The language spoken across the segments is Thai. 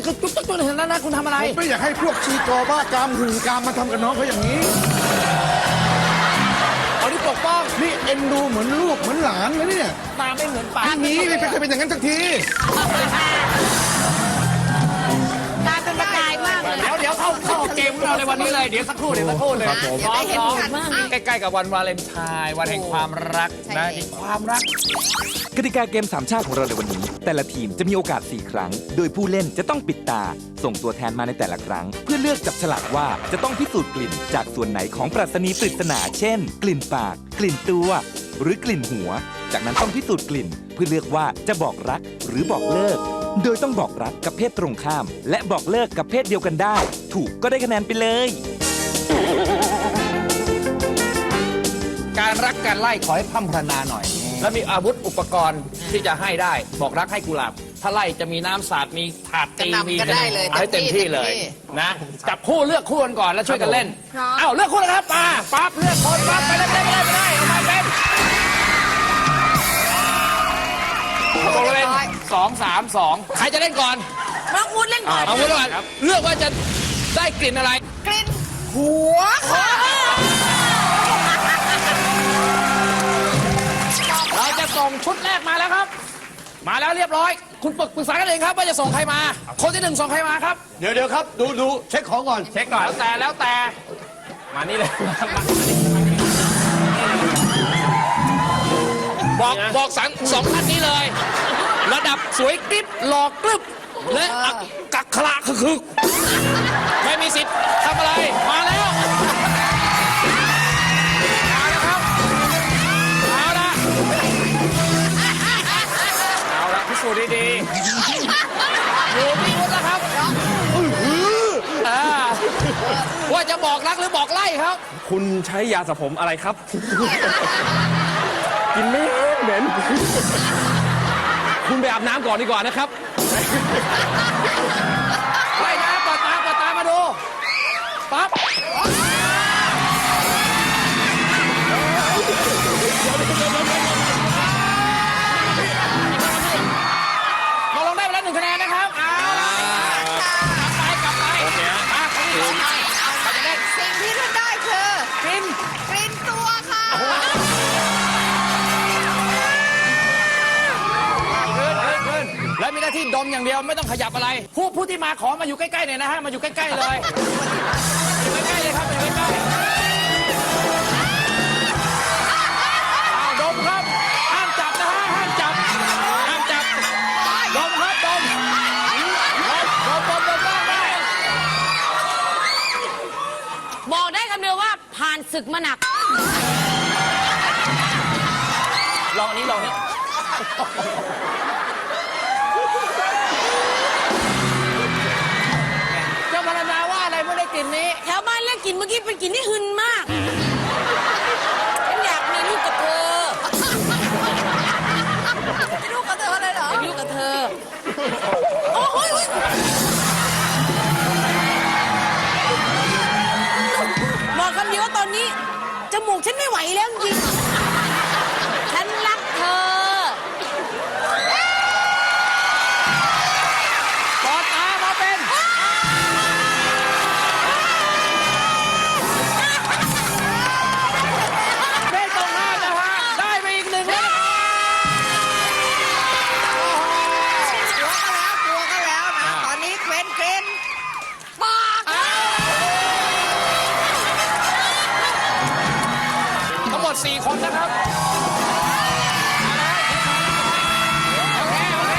นคือจุ๊บจุ๊บจุ๊บเห็นนั้นนะคุณทำอะไร ผมไม่อยากให้พวกชีกอบ้ากามหื่นกามมาทำกับน้องเขาอย่างนี้เอาที่ปกป้องนี่เอ็นดูเหมือนลูกเหมือนหลานเลยเนี่ยตาไม่เหมือนปากอันนี้ไม่เคยเป็นอย่างนั้นสักทีตาเป็นประกายมากเลยเดี๋ยวเดี๋ยวเข้าเข้าเกมของเราในวันนี้เลยเดี๋ยวสักครู่เดี๋ยวสักครู่เลยครับผมซ้อมเดี๋ยวซ้อมได้เห็นกันใกล้ๆกับวันวาเลนไทน์วันแห่งความรักใช่นะเลยความรัก กติกาเกมสามชาติของเราในวันนี้ แต่ละทีมจะมีโอกาส 4 ครั้ง โดยผู้เล่นจะต้องปิดตา ส่งตัวแทนมาในแต่ละครั้ง เพื่อเลือกจับฉลากว่าจะต้องพิสูจน์กลิ่น จากส่วนไหนของปรัชนีปริศนา เช่น กลิ่นปาก กลิ่นตัว หรือกลิ่นหัว จากนั้นต้องพิสูจน์กลิ่น เพื่อเลือกว่าจะบอกรักหรือบอกเลิก โดยต้องบอกรักกับเพศตรงข้าม และบอกเลิกกับเพศเดียวกันได้ ถูกก็ได้คะแนนไปเลย การรักการไล่ขอให้พร่ำพนาหน่อย แล้วมีอาวุธอุปกรณ์ที่จะให้ได้บอกรักให้กุหลาบ ถ้าไล่จะมีน้ำสาดมีถาดตีกระหน่ำมีก็ได้เลยอาให้เต็เต็มมที่ที่เลยเต็มที่ นะจับคู่เลือกคู่กันก่อนแล้วช่วยกันเล่นครับ เอ้าเลือกคู่แล้วครับมาปั๊บเลือกคนปั๊บไปเลยไปเลยไปเลยไปเลยเอามาเป็นตกลงเป็นสองสามสองใครจะเล่นก่อนน้องวุ้นเล่นก่อนเอาไว้ก่อนเลือกว่าจะได้กลิ่นอะไร กลิ่นหัวค่ะ ส่งชุดแรกมาแล้วครับ มาแล้วเรียบร้อย คุณปรึกปรึกษากันเองครับว่าจะส่งใครมา คนที่หนึ่งส่งใครมาครับ เดี๋ยวเดี๋ยวครับ ดูดูเช็คของก่อน เช็คก่อนแล้วแต่แล้วแต่ มานี่เลยบอกบอกสังสองท่านนี้เลย ระดับสวยกริบหลอกกรึบและอักกักขระคือคือไม่มีสิทธิ์ทำอะไร มาแล้ว อาละพิสูจน์ดีๆอยู่ที่คุณแล้วครับอ่าว่าจะบอกรักหรือบอกไล่ครับ คุณใช้ยาสระผมอะไรครับ กินเหม็นเหม็นคุณไปอาบน้ำก่อนดีกว่านะครับ ไล่นะเปิดตาเปิดตามาดูปั๊บ นึ่งคะแนนนะครับเอาละกลับไปกลับไปมาคนที่สองใครจะเล่นสิ่งที่ท่านได้คือกินกลิ่นตัวค่ะขึ้นขึ้นขึ้นและมีหน้าที่ดมอย่างเดียวไม่ต้องขยับอะไร ผู้ผู้ที่มาขอมาอยู่ใกล้ๆเนี่ยนะฮะ มาอยู่ใกล้ๆเลยมาอยู่ใกล้ๆเลย ผ่านศึกมาหนัก ลองอันนี้ลองนี้เจ้าพรรณนาว่าอะไรเมื่อได้กลิ่นนี้แถวบ้านเรียกกลิ่นเมื่อกี้เป็นกลิ่นที่หึนมาก ฉันอยากมีลูกกับเธอไม่รู้กับเธอเลยเหรอมีลูกกับเธอ โอ้โห อกคำเดียวว่าตอนนี้ จมูกฉันไม่ไหวแล้วจริงๆฉันรักเธอปอดตามาเป็น ไม่ต้องห้ามนะฮะ ได้ไปอีกหนึ่งแล้วกลัวก็แล้วกลัวก็แล้วนะ ตอนนี้เป็นกลิ่น 4 คนนะครับโอเคโอเค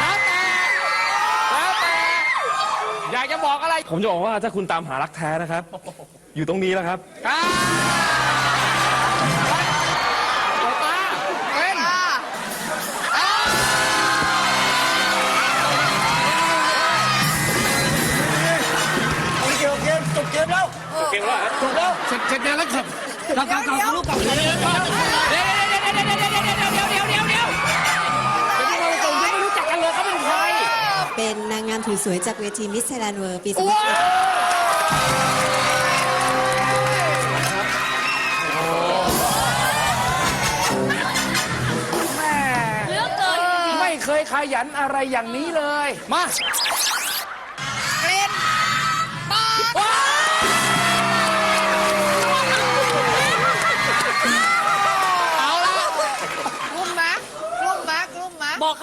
แล้วแต่แล้วแต่อยากจะบอกอะไรผมจะบอกว่าถ้าคุณตามหารักแท้นะครับ อยู่ตรงนี้แล้วครับครั เก่งว่าถูกแล้วเสร็จแล้วครับกลับกลับกลับลูกกลับเลยเดี๋ยวเดี๋ยวเดี๋ยวเดี๋ยวเดี๋ยวเดี๋ยวเดี๋ยวเดี๋ยวเดี๋ยวเดี๋ยวเราตรงยังไม่รู้จักกันเลยเขาเป็นใครเป็นนางงามถือสวยจากเวทีมิสไทยแลนด์เวิร์ปีสองพันไม่เคยขยันอะไรอย่างนี้เลย มา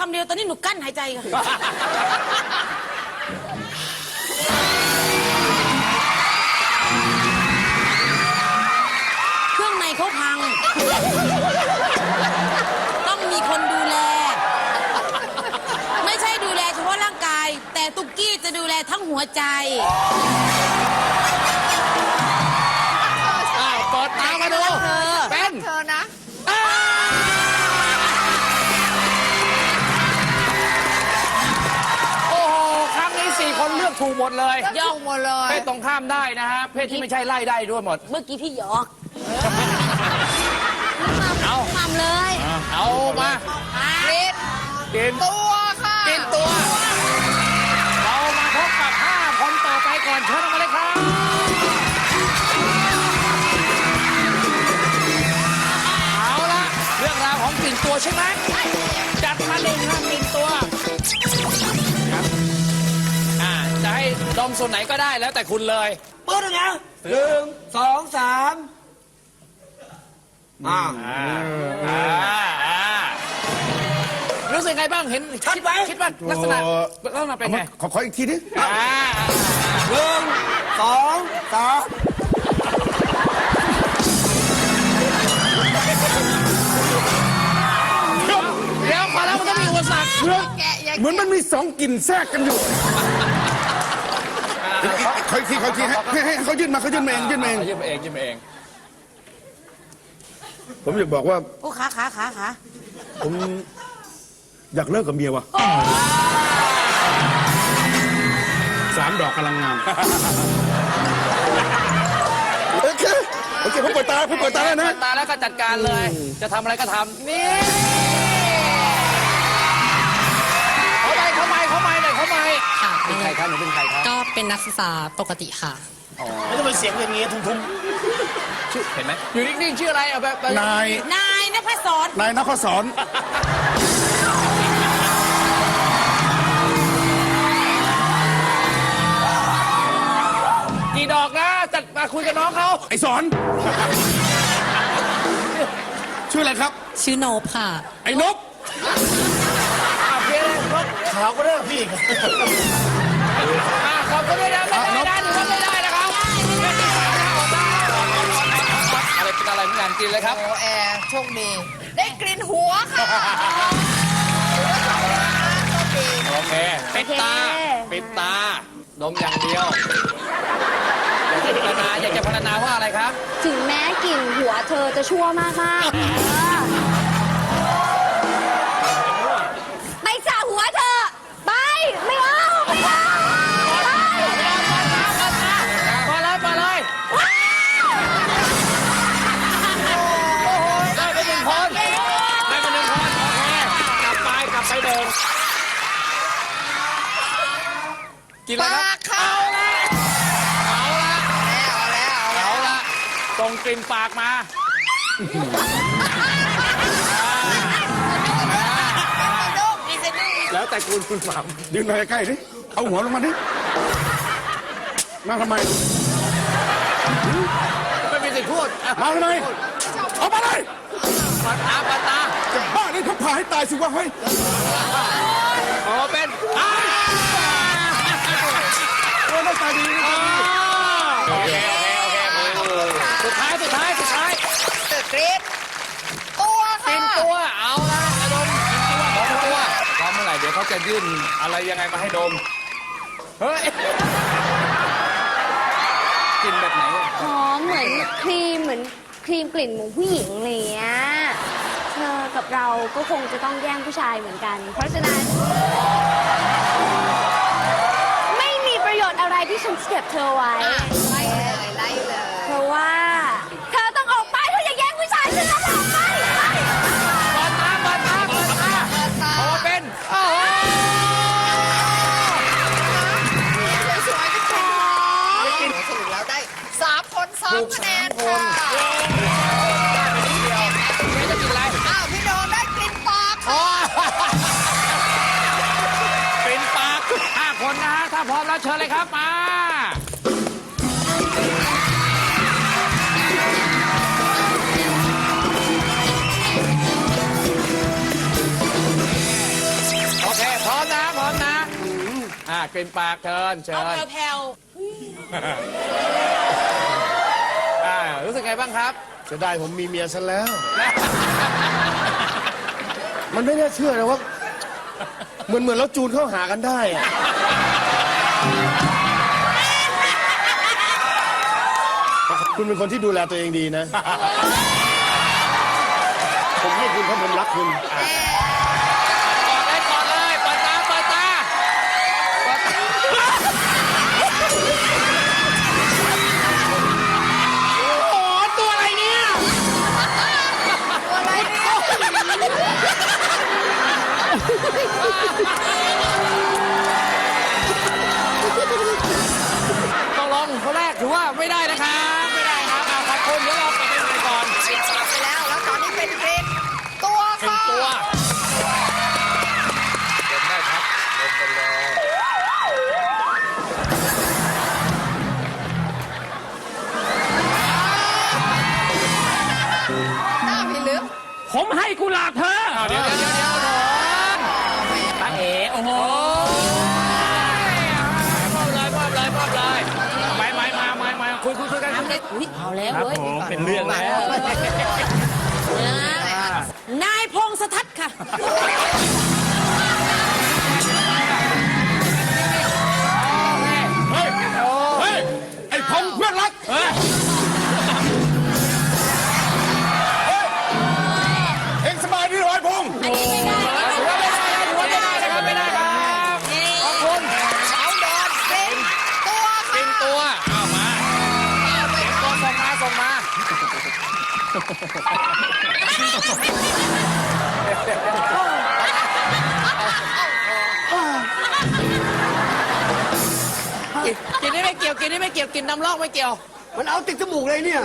ำเดียวตอนนี้หนูกั้นหายใจค่ะเครื่องในเขาพัง ต้องมีคนดูแล ไม่ใช่ดูแลเฉพาะร่างกาย แต่ตุกกี้จะดูแลทั้งหัวใจ อ้าวเปิดตามาดู เธอเป็นเธอ ดเลยยอกหมดเลย เพศตรงข้ามได้นะฮะเพศที่ไม่ใช่ไล่ได้ด้วยหมด เมื่อกี้พี่หยอกเอาทำเลยเอามากลิ่นกินตัวค่ะกินตัว เรามาพบกับ5คนต่อไปก่อนเชิญออกมาเลยครับเอาละเรื่องราวของกลิ่นตัวใช่ไหม ดมส่วนไหนก็ได้แล้วแต่คุณเลยเปิดนะหนึ่งสองสามอ่าอ่าอ่าอ่ารู้สึกไงบ้างเห็นชัดไหมคิดว่าลักษณะลักษณะเป็นไงขอขออีกทีดิอ่าหนึ่งสองสามเดี๋ยวพอแล้วมันต้องมีอุปสรรคเหมือนแกะอย่าเหมือนมันมีสองกลิ่นแทรกกันอยู่ ขออีกทีขออีกทีให้ให้ให้เขายื่นมาเขายื่นมาเองยื่นมาเอง ยืมเองยืมเอง ผมอยากบอกว่าโอ้ขาขาขาขาผมอยากเลิกกับเมียว่ะสามดอกกำลังงาม โอเคโอเคผมเปิดตาผมเปิดตาแล้วนะเปิดตาแล้วก็จัดการเลย จะทำอะไรก็ทำนี่ ค่ะเป็นใครครับหนูเป็นใครครับก็เป็นนักศึกษาปกติค่ะไม่ต้องเป็นเสียงอย่างงี้ทุ่มชื่อเห็นไหมอยู่นิ่งๆชื่ออะไรเอาแบบแบบนายนายนภัสสรนายนครสอนกี่ดอกนะจัดมาคุยกับน้องเขาไอสอน ชื่ออะไรครับ ชื่อโนบค่ะ ไอ้นกอะเพียงรถๆขาวก็เริ่มพี่อีก อะขอบคุณด้วยนะไม่ได้นะถือว่าไม่ได้นะครับไม่ได้นะออกมาออกมาออกมาออกมาอะไรเป็นอะไรเหมือนกันกินเลยครับ โอ้แอร์โชคดีได้กลิ่นหัวค่ะโชคดีโอเค ปิดตา ปิดตา ดมอย่างเดียว อยากจะพรรณนาอยากจะพรรณนาว่าอะไรครับ ถึงแม้กลิ่นหัวเธอจะชั่วมากมากมาแล้วแต่คุณคุณฝังยืนมาใกล้ๆดิเอาหัวลงมาดิมาทำไมไม่มีสิทธิ์พูดอะมาทำไมเอามาเลยปัดตาปัดตาจะบ้าเลยเขาผ่าให้ตายสิวะเฮ้ยโอ้เป็นอ้าโอ้ยหน้าตาดีโอเคโอเคโอเคมา สุดท้ายสุดท้ายสุดท้ายตึกกลิ่นตัวค่ะกินตัวเอาละอดมกินตัวขอตัวพร้อมเมื่อไหร่เดี๋ยวเขาจะยื่นอะไรยังไงมาให้ดมเฮ้ยกินแบบไหนหอมเหมือนครีมเหมือนครีมกลิ่นหมูผู้หญิงอะไรอย่างเงี้ยเธอกับเราก็คงจะต้องแย่งผู้ชายเหมือนกัน เพราะฉะนั้น ไม่มีประโยชน์อะไรที่ฉันจะเก็บเธอไว้ เปิดตาเปิดตาเปิดตาตาโอ้เป็นโอ้โหสวยๆทุกคนสรุปแล้วได้สามคนสองคะแนนค่ะไม่จะกินอะไรอ้าวพี่โดนได้กลิ่นปากโอ้ค่ะห้าคนนะฮะถ้าพร้อมแล้วเชิญเลยครับมา อ่ากลิ่นปากเชิญเชิเอาญแผ่วอ่ารู้สึกไงบ้างครับเสียดายผมมีเมียซะแล้ว มันไม่น่าเชื่อนะว่า เหมือนเหมือนเราจูนเข้าหากันได้อะคุณเป็นคนที่ดูแลตัวเองดีนะ ผมให้คุณเพราะผมรักคุณก ต้องลองเขาแรกถือว่าไม่ได้นะครับ ไม่ได้ครับเอาขอบคุณเดี๋ยวเราเปิดไปใหม่ก่อนปิดฉากไปแล้วแล้วตอนนี้เป็นกรีนตัวหนึ่งค่ะตัวหน้าพี่ลึกผมให้กุหลาบเธอเดี๋ยวเดี๋ยวเดี๋ยวเดี๋ยว คุยคุยกันคุยกันอุ๊ยเอาแล้วครับเว้ยผมเป็นเรื่องแล้ว นายพงศทัศน์ค่ะ กินกินนี่ไม่เกี่ยวกินนี่ไม่เกี่ยวกินน้ำลอกไม่เกี่ยว มันเอาติดจมูกเลยเนี่ย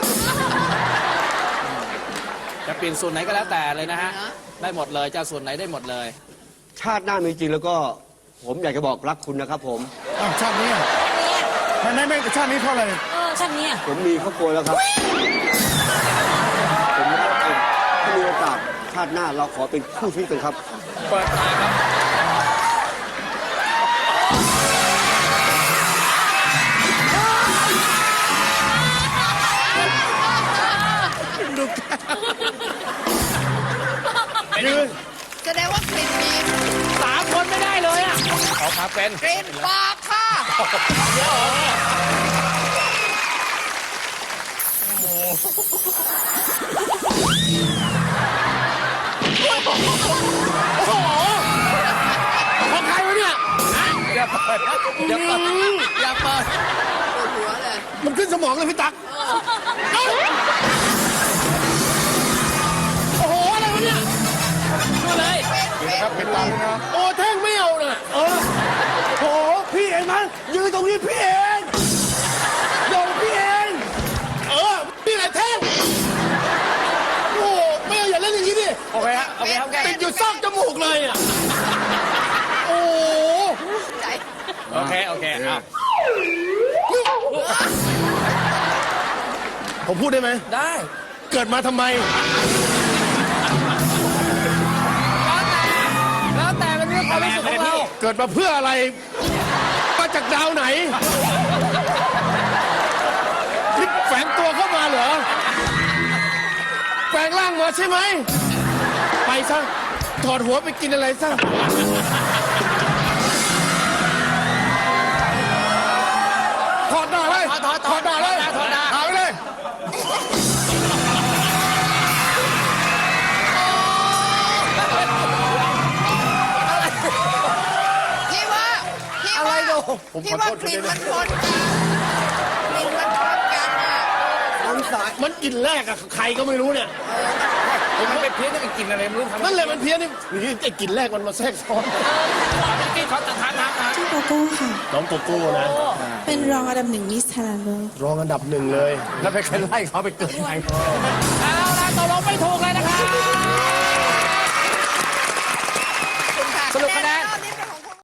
จะเปลี่ยนส่วนไหนก็แล้วแต่เลยนะฮะ ได้หมดเลยจะเอาส่วนไหนได้หมดเลย ชาติหน้ามีจริงแล้วก็ ผมอยากจะบอกรักคุณนะครับผม อ้าวชาตินี้อะไม่ไม่ไม่ชาตินี้เพราะอะไร เออชั้นเนี้ยผมมีครอบครัวแล้วครับ ผมรักคุณถ้ามีโอกาสชาติหน้าเราขอเป็นคู่ชีวิตกันครับ เปิดตาครับ ยืนแสดงว่ากรีนมีสามคนไม่ได้เลยอะออกมาเป็นกรีนปากค่ะของใครวะเนี่ยอย่าเปิดอย่าเปิดอย่าเปิด ปวดหัวเลย มันขึ้นสมองเลยพี่ตั๊ก ครับเป็นตังนะโอ้แท่งไม่เอาน่ะเออโหพี่เองมั้ยยืนตรงนี้พี่เองโยงพี่เองเออนี่แหละแท่งโอ้ไม่เอาอย่าเล่นอย่างนี้ดิโอเคฮะโอเคโอเคติดอยู่ซอกจมูกเลยอะโอ้ใจโอเคโอเคเอาผมพูดได้ไหมได้ เกิดมาทำไม ความรู้สึกของเรา เกิดมาเพื่ออะไร มาจากดาวไหนที่แฝงตัวเข้ามาเหรอ แฝงร่างมาใช่ไหม ไปซะ ถอดหัวไปกินอะไรซะ พี่ว่าพี่ว่ากรีนมันชนกันกรีนมันชนกันอะมันกลิ่นแรกอะใครก็ไม่รู้เนี่ยมันเป็นเพี้ยนต้องกินอะไรไม่รู้ทำนั่นแหละมันเพี้ยนนี่นี่ไอ้กลิ่นแรกมันมาแทรกซ้อนกินเขาตัดทานทานทานชื่อโกโก้ค่ะ น้องโกโก้นะเป็นรองอันดับหนึ่งมิสไทยแลนด์เลยรองอันดับหนึ่งเลย แล้วไปใครไล่เขาไปเกิดไงเอาละตกลงไม่ถูกเลยนะครับ